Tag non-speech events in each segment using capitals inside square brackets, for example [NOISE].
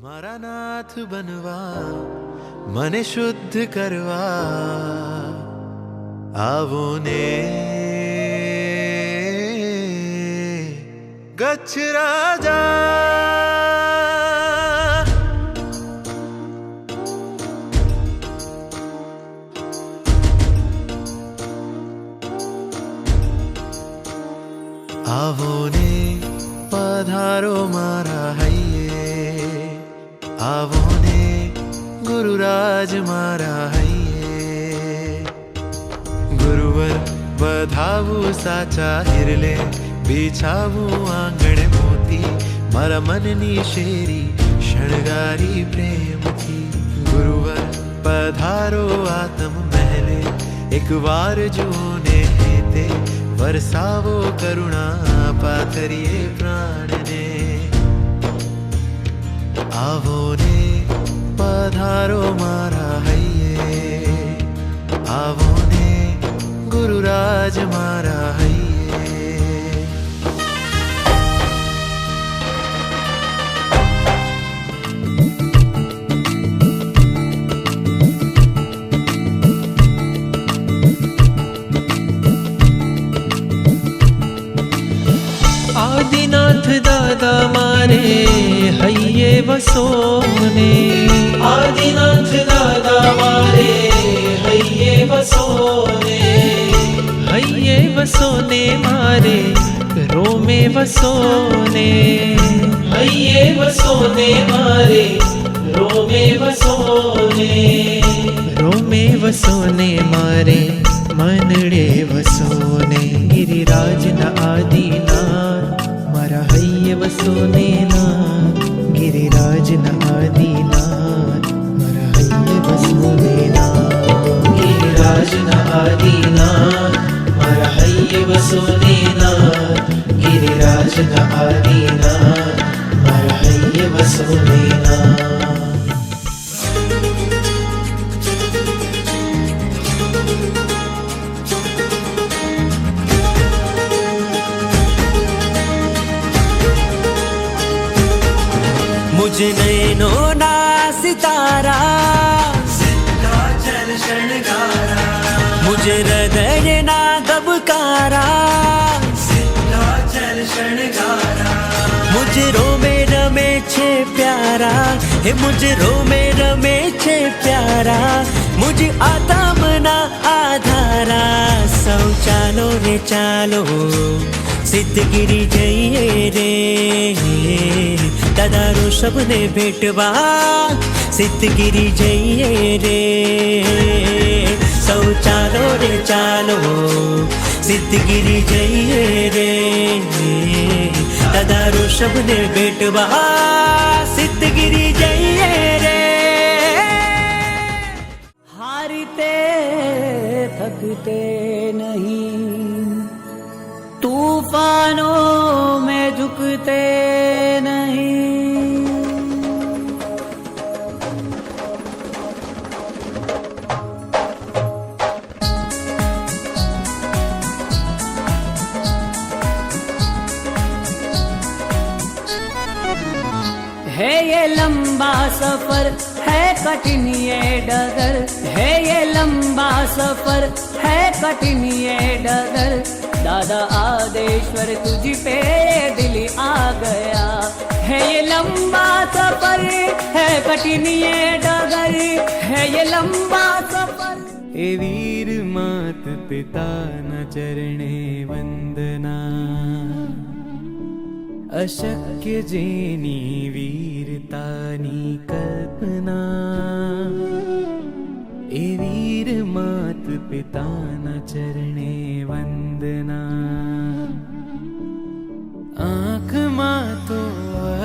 મારા નાથ બનવા, મને શુદ્ધ કરવા. આવો ને. ગચ્છ રાજા. આવો ને પધારો મારા હૈયે આવો ને ગુરુરાજ મારા હૈયે ગુરુવર વધાવું સાચા હિરલે બિછાવું આંગણે મોતી મારા મનની શેરી શણગારી પ્રેમથી ગુરુવર પધારો આતમ મહેલે એક વાર જુઓ ને હેતે વરસાવો કરુણા પાથરીએ પ્રાણને આવો ને પધારો મારા હૈયે. આવો ને ગુરુરાજ મારા હૈયે. આદિનાથ દાદા મારે હૈયે વસોને આદિનાથ દાદા મારે હૈયે વસોને હૈયે વસોને મારે રોમે વસોને હૈયે વસોને મારે રોમે વસોને રોમે વસોને મારે મનડે વસોને उजनैनो ना सितारा जल शरणगारा मुझे हृदय ना दबकारा जल शरणगारा मुझे रोमे रमे छे प्यारा हे मुझे रोमे रमे छे प्यारा मुझे आता मना आधारा सौ चालो रे चालो સિદ્ધગીરી જઈએ રે દાદારો સબને ભેટવા સિદ્ધગીરી જઈએ રે સૌ ચાલો રે ચાલો સિદ્ધગીરી જઈએ રે દાદારો સબને ભેટવા સિદ્ધગીરી જઈએ રે હારીતે થકતે નહીં तूफानों में झुकते नहीं। है ये लंबा सफ़र, है कठिन ये डगर। है ये लंबा सफ़र, है कठिन ये डगर। दादा आदेश्वर तुझी पे दिल आ गया है ये लंबा सफर है कठिन ये डगर है ये लंबा सफर ए वीर मात पिता न चरणे वंदना अशक्य जेनी वीरतानी कल्पना ए वीर मात पिता न चरणे આંખમાં તો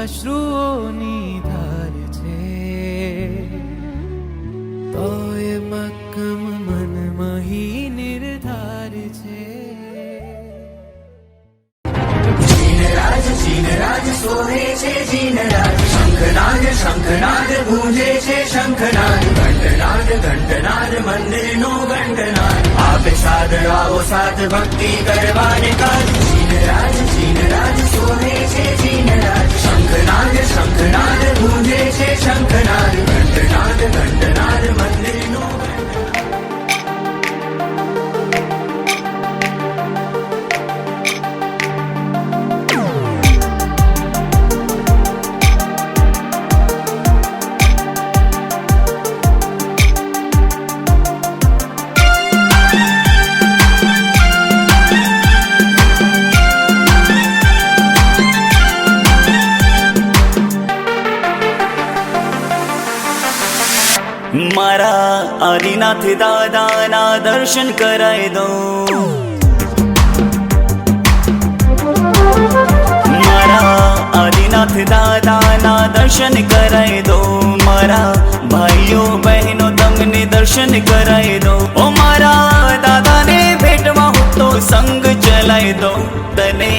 અશ્રુઓની ધાર છે. તોય મક્કમ મનમાં હી નિર્ધાર છે. રાજ જીન સોહે છે જીન રાજ શંખનાદ શંખનાદ ગૂંજે છે, શંખનાદ. ઘંટનાદ ઘંટનાદ મંદિર નો ઘંટનાદ આપે સાદ આવો સાથ ભક્તિ કરવાને જીન રાજ જીન રાજ સોહે છે જીન રાજ શંખનાદ શંખનાદ ગૂંજે છે શંખનાદ મારા આદિનાથ દાદાના દર્શન કરાઈ દો મારા આદિનાથ દાદાના દર્શન કરાઈ દો મારા ભાઈઓ બહેનો તમને દર્શન કરાઈ દો ઓ મારા દાદાને ભેટમાં હું તો સંગ ચલાઈ દો તને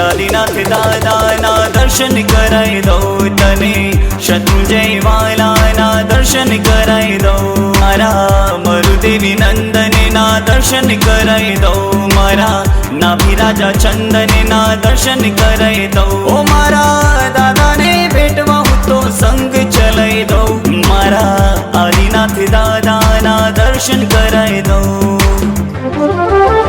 આદિનાથ દાદાના દર્શન કરાય દો તને શત્રુંજય વાલાના દર્શન કરાય દો મારા મરુદેવી નંદનના દર્શન કરાય દો મારા નાભી રાજા ચંદનના દર્શન કરાય દો ઓ મારા દાદાને ભેટમાં હું તો સંગ ચલાય દો મારા આદિનાથ દાદાના દર્શન કરાય દો દર્શન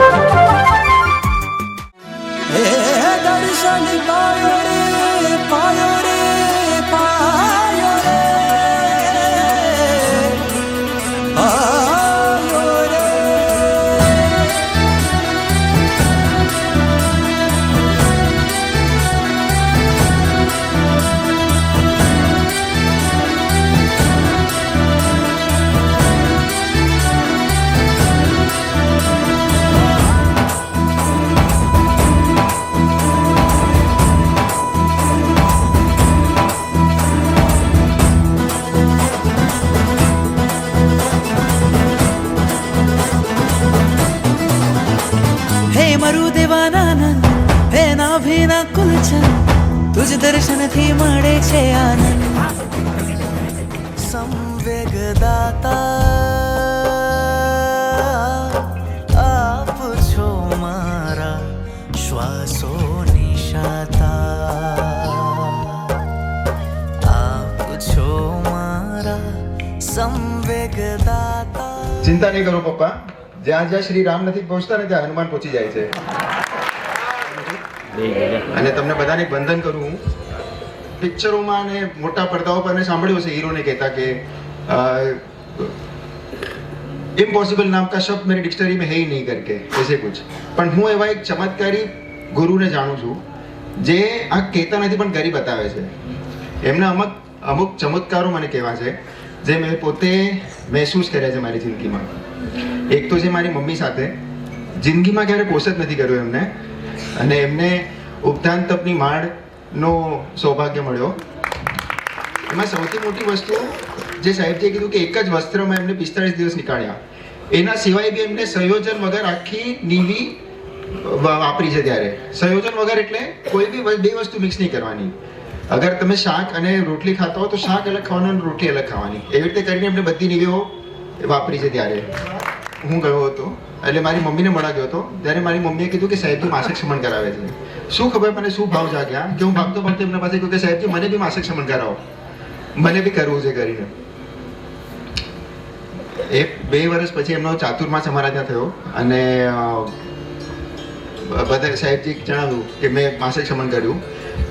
ચિંતા નહીં કરો પપ્પા જ્યાં જ્યાં શ્રી રામ નથી પહોંચતા ને ત્યાં હનુમાન પહોંચી જાય છે અને તમને બધાને એક બંધન કરું હું પિક્ચરોમાં અને મોટા પડદાઓ પર મેં સાંભળ્યું હશે હીરોને કહેતા કે इम्पॉसिबल नाम का शब्द मेरी डिक्शनरी में है ही नहीं करके ऐसे कुछ પણ હું એવા એક ચમત્કારી ગુરુને જાણું છું જે આ કહેતા નથી પણ કરી બતાવે છે એમના અમુક અમુક ચમત્કારો મને કહેવા છે જે મેં પોતે મહેસૂસ કર્યા છે મારી જિંદગીમાં. એક તો છે મારી મમ્મી સાથે, જિંદગીમાં ક્યારે પોષ જ નથી કર્યો એમને. અને એમને ઉપદાન તપની માળનો સૌભાગ્ય મળ્યો. એમાં સૌથી મોટી વસ્તુ જે સાહેબજીએ કીધું કે એક જ વસ્ત્રમાં એમને પિસ્તાળીસ દિવસ નીકાળ્યા. એના સિવાય બી એમને સંયોજન વગર આખી નીવી વાપરી છે ત્યારે. સંયોજન વગર એટલે કોઈ બી બે વસ્તુ મિક્સ નહીં કરવાની. અગર તમે શાક અને રોટલી ખાતા હો તો શાક અલગ ખાવાનું અને રોટલી અલગ ખાવાની. એવી રીતે કરીને એમને બધી નીવીઓ વાપરી છે ત્યારે. હું ગયો હતો, એટલે મારી મમ્મીને મળવા ગયો હતો. ત્યારે મારી મમ્મીએ કીધું કે સાહેબજી માસિક શમન કરાવે છે. શું ખબર મને શું ભાવ જાગ્યા? કે હું ભાગતો ભાગતો એમના પાસે કહ્યું કે સાહેબજી મને બી માસિક શમન કરાવો. મને બી કરવું છે કરીને. એ બે વર્ષ પછી એમનો ચાતુર્માસ અમારા ત્યાં થયો અને બધા સાહેબજી જણાવ્યું કે મેં માસિક શમન કર્યું.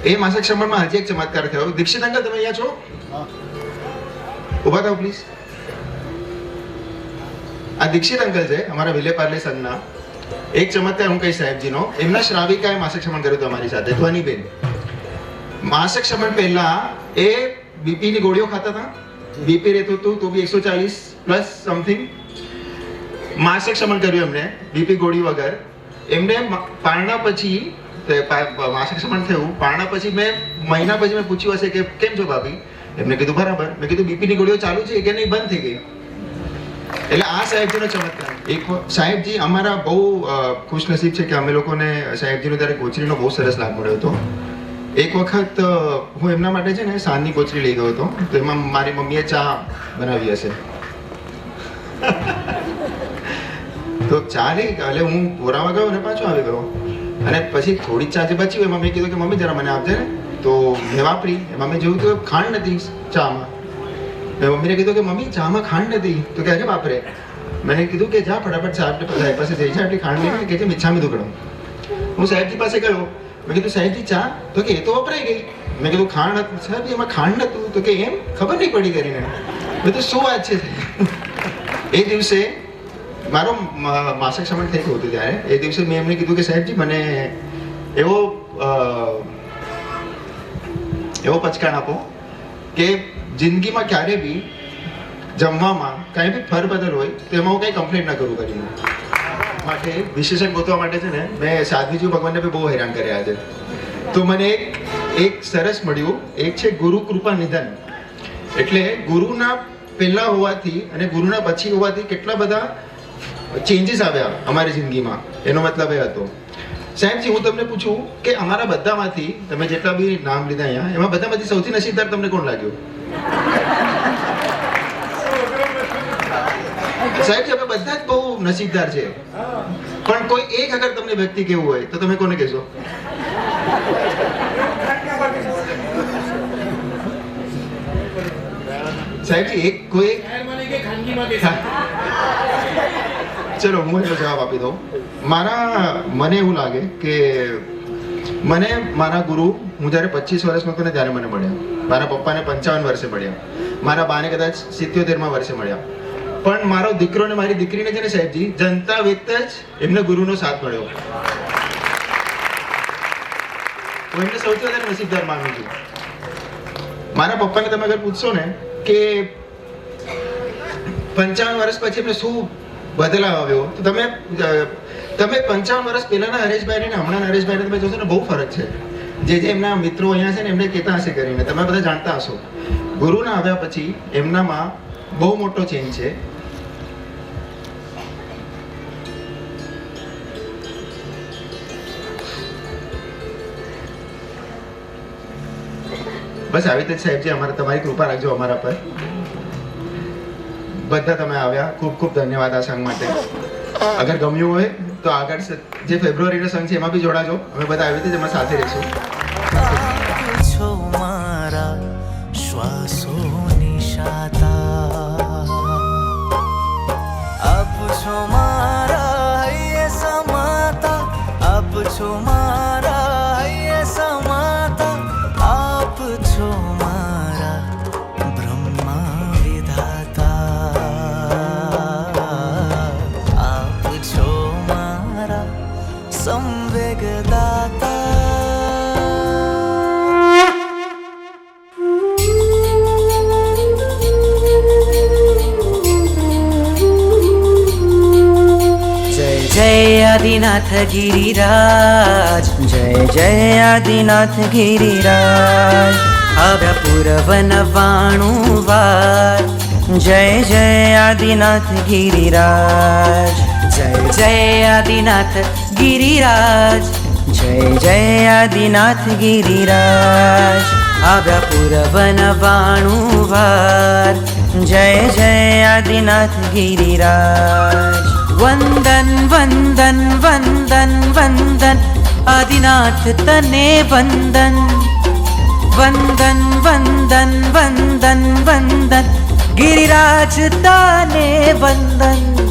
એ માસિક શમનમાં હજી એક ચમત્કાર થયો. દીક્ષિત અંકલ તમે અહીંયા છો? ઊભા થાવ પ્લીઝ આ દીક્ષિત અંકલ છે, અમારા વિલે પાર્લે સંઘના. એક ચમત્કાર હું કહીશ સાહેબજીનો. એમના શ્રાવિકાએ માસિક શમન કર્યું હતું અમારી સાથે, ધ્વનિબેન. માસિક શમન પહેલા એ બીપીની ગોળીઓ ખાતા હતા. બીપી રહેતું હતું તો બી એકસો ચાલીસ પ્લસ સમથિંગ માસિક શમન કર્યું એમને, બીપી ગોળી વગર. એમને પારણા પછી તે માસિક શમન થયું. પારણા પછી મેં મહિના પછી મેં પૂછ્યું હશે કે કેમ છો ભાભી? એમને કીધું, બરાબર. મેં કીધું બીપી ની ગોળીઓ ચાલુ છે કે નહીં? બંધ થઈ ગઈ. એટલે આ સાહેબજીનો ચમત્કાર. એક સાહેબજી અમારા બહુ ખુશનસીબ છે કે અમે લોકોને સાહેબજીનો ત્યારે કોચરીનો બહુ સરસ લાભ મળ્યો હતો. એક વખત હું એમના માટે છે ને સાંજની કોચરી લઈ ગયો હતો. તો એમાં મારી મમ્મીએ ચા બનાવી હશે. [LAUGHS] તો ચા લઈ એટલે હું પોરાવા ગયો ને પાછો આવી ગયો. અને પછી થોડી ચા જે બચી એમાં મેં કીધું કે, મમ્મી, જરા મને આપજે ને. તો મેં વાપરી, એમાં મેં જોયું કે ખાંડ નથી ચામાં. મેં મમ્મીને કીધું કે, મમ્મી, ચામાં ખાંડ નથી. તો કે, અરે વાપરે મેં કીધું કે, જા ફટાફટ સાહેબ સાહેબ પાસે જઈ જા એટલી ખાંડ નહીં કે છે મિચ્છામી દુકડો. હું સાહેબજી પાસે ગયો. મેં કીધું, સાહેબજી, ચા? તો કે, એ તો વપરાઈ ગઈ. મેં કીધું, ખાંડ હતું સાહેબ, એમાં ખાંડ નતું. તો કે, એમ? ખબર નહીં પડી કરીને મેં તો શું વાત છે? એ દિવસે મારો માસિક સમય થઈ ગયું હતું ત્યારે. એ દિવસે મેં એમને કીધું કે સાહેબજી, મને એવો એવો પચકાણ આપો કે જિંદગીમાં ક્યારે બી જમવામાં કાંઈ બી ફરબદલ હોય તો એમાં હું કંઈ કમ્પ્લેન ના કરું કરીને માટે વિશેષણ ગોતવા માટે છે ને, મેં સાધ્વીજી ભગવાનને બી બહુ હેરાન કર્યા છે તો મને એક એક સરસ મળ્યું. એક છે ગુરુ કૃપા નિધન. એટલે ગુરુના પહેલા હોવાથી અને ગુરુના પછી હોવાથી કેટલા બધા ચેન્જીસ આવ્યા અમારી જિંદગીમાં. એનો મતલબ એ હતો. સાહેબજી, હું તમને પૂછું કે અમારા બધામાંથી, તમે જેટલા બી નામ લીધા અહીંયા, એમાં બધામાંથી સૌથી નસીબદાર તમને કોણ લાગ્યું? સાહેબ અમે બધા જ બહુ નસીબદાર છે. પણ કોઈ એક અગર તમને વ્યક્તિ કેવું હોય, તો તમે કોને કહેશો? સાહેબજી, એક કોઈ એક ચલો, હું એનો જવાબ આપી દઉં. મારા, મને એવું લાગે કે મને, મારા ગુરુ, હું જ્યારે પચીસ વર્ષનો હતો ને ત્યારે મને મળ્યા. મારા પપ્પાને પંચાવન વર્ષે મળ્યા. મારા બાને કદાચ સિત્યોતેરમાં વર્ષે મળ્યા. પણ મારો દીકરો ને મારી દીકરીને છે ને સાહેબજી, જનતા વેત જ એમને ગુરુનો સાથ મળ્યો. હું એમને સૌથી વધારે નસીબદાર માનું છું. મારા પપ્પાને તમે અગર પૂછશો ને કે પંચાવન વર્ષ પછી એમને શું બદલાવ આવ્યો. તો તમે તમે પંચાવન વર્ષ પહેલાના હરેશભાઈ ને હમણાં હરેશભાઈ તમે જોશો ને બહુ ફરક છે. જે જે એમના મિત્રો અહીંયા છે ને એમને કહેતા હશે કરીને. તમે બધા જાણતા હશો. ગુરુના આવ્યા પછી એમનામાં બહુ મોટો ચેન્જ છે. બસ આવી રીતે સાહેબજી અમારે તમારી કૃપા રાખજો અમારા પર. બધા તમે આવ્યા. ખૂબ ખૂબ ધન્યવાદ આ સંઘ માટે. અગર ગમ્યું હોય તો આગળ જે ફેબ્રુઆરીનો સંઘ છે એમાં બી જોડાજો. અમે બધા આવી રીતે એમાં સાથે રહીશું. મારા શ્વાસોની શાતા. આપ છો મારા સમાતા. આપ છો ગિરિરાજ, જય જય આદિનાથ ગિરિરાજ આવ્યા પૂરવન વાણું વાર, જય જય આદિનાથ ગિરિરાજ, જય જય આદિનાથ ગિરિરાજ, જય જય આદિનાથ ગિરિરાજ આવ્યા પૂરવન વાણું વાર, જય જય આદિનાથ ગિરિરાજ. வந்தன் வந்தன் வந்தன் வந்தன் அதிநாட்டு தன்னே வந்தன். வந்தன் வந்தன் வந்தன் வந்தன் கிரிராஜு தானே வந்தன்.